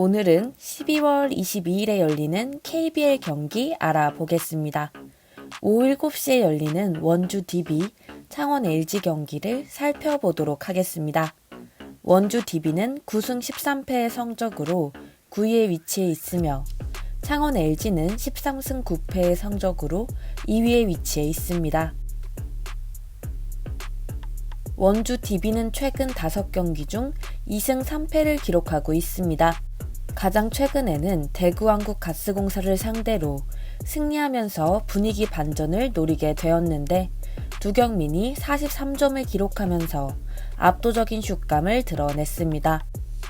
오늘은 12월 22일에 열리는 KBL 경기 알아보겠습니다. 오후 7시에 열리는 원주 DB 창원 LG 경기를 살펴보도록 하겠습니다. 원주 DB는 9승 13패의 성적으로 9위에 위치해 있으며 창원 LG는 13승 9패의 성적으로 2위에 위치해 있습니다. 원주 DB는 최근 5경기 중 2승 3패를 기록하고 있습니다. 가장 최근에는 대구한국 가스공사를 상대로 승리하면서 분위기 반전을 노리게 되었는데 두경민이 43점을 기록하면서 압도적인 슛감을 드러냈습니다.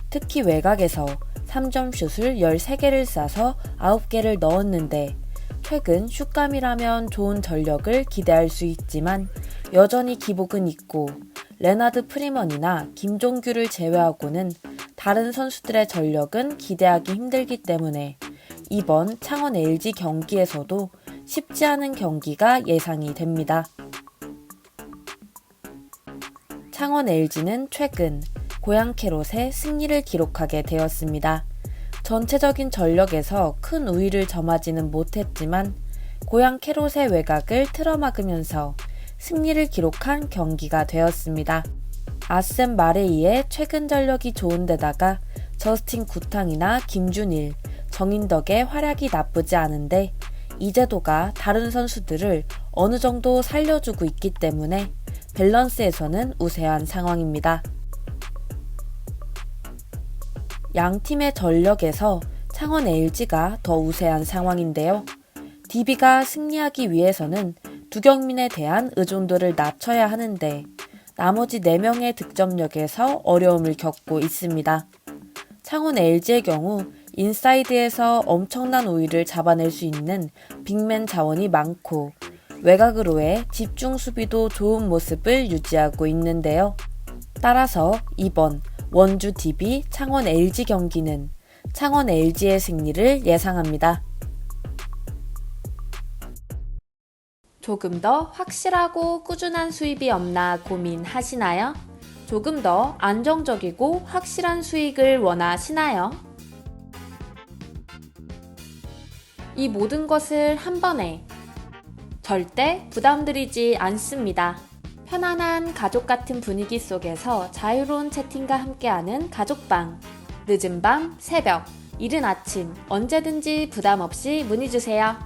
특히 외곽에서 3점 슛을 13개를 쏴서 9개를 넣었는데 최근 슛감이라면 좋은 전력을 기대할 수 있지만 여전히 기복은 있고 레나드 프리먼이나 김종규를 제외하고는 다른 선수들의 전력은 기대하기 힘들기 때문에 이번 창원 LG 경기에서도 쉽지 않은 경기가 예상이 됩니다. 창원 LG는 최근 고양 캐롯에 승리를 기록하게 되었습니다. 전체적인 전력에서 큰 우위를 점하지는 못했지만 고양 캐롯의 외곽을 틀어막으면서 승리를 기록한 경기가 되었습니다. 아셈 마레이의 최근 전력이 좋은 데다가 저스틴 구탕이나 김준일, 정인덕의 활약이 나쁘지 않은데 이재도가 다른 선수들을 어느 정도 살려주고 있기 때문에 밸런스에서는 우세한 상황입니다. 양 팀의 전력에서 창원 LG가 더 우세한 상황인데요. DB가 승리하기 위해서는 두경민에 대한 의존도를 낮춰야 하는데 나머지 4명의 득점력에서 어려움을 겪고 있습니다. 창원 LG의 경우 인사이드에서 엄청난 우위를 잡아낼 수 있는 빅맨 자원이 많고 외곽으로의 집중 수비도 좋은 모습을 유지하고 있는데요. 따라서 이번 원주 DB 창원 LG 경기는 창원 LG의 승리를 예상합니다. 조금 더 확실하고 꾸준한 수입이 없나 고민하시나요? 조금 더 안정적이고 확실한 수익을 원하시나요? 이 모든 것을 한 번에 절대 부담드리지 않습니다. 편안한 가족 같은 분위기 속에서 자유로운 채팅과 함께하는 가족방. 늦은 밤, 새벽, 이른 아침, 언제든지 부담 없이 문의 주세요.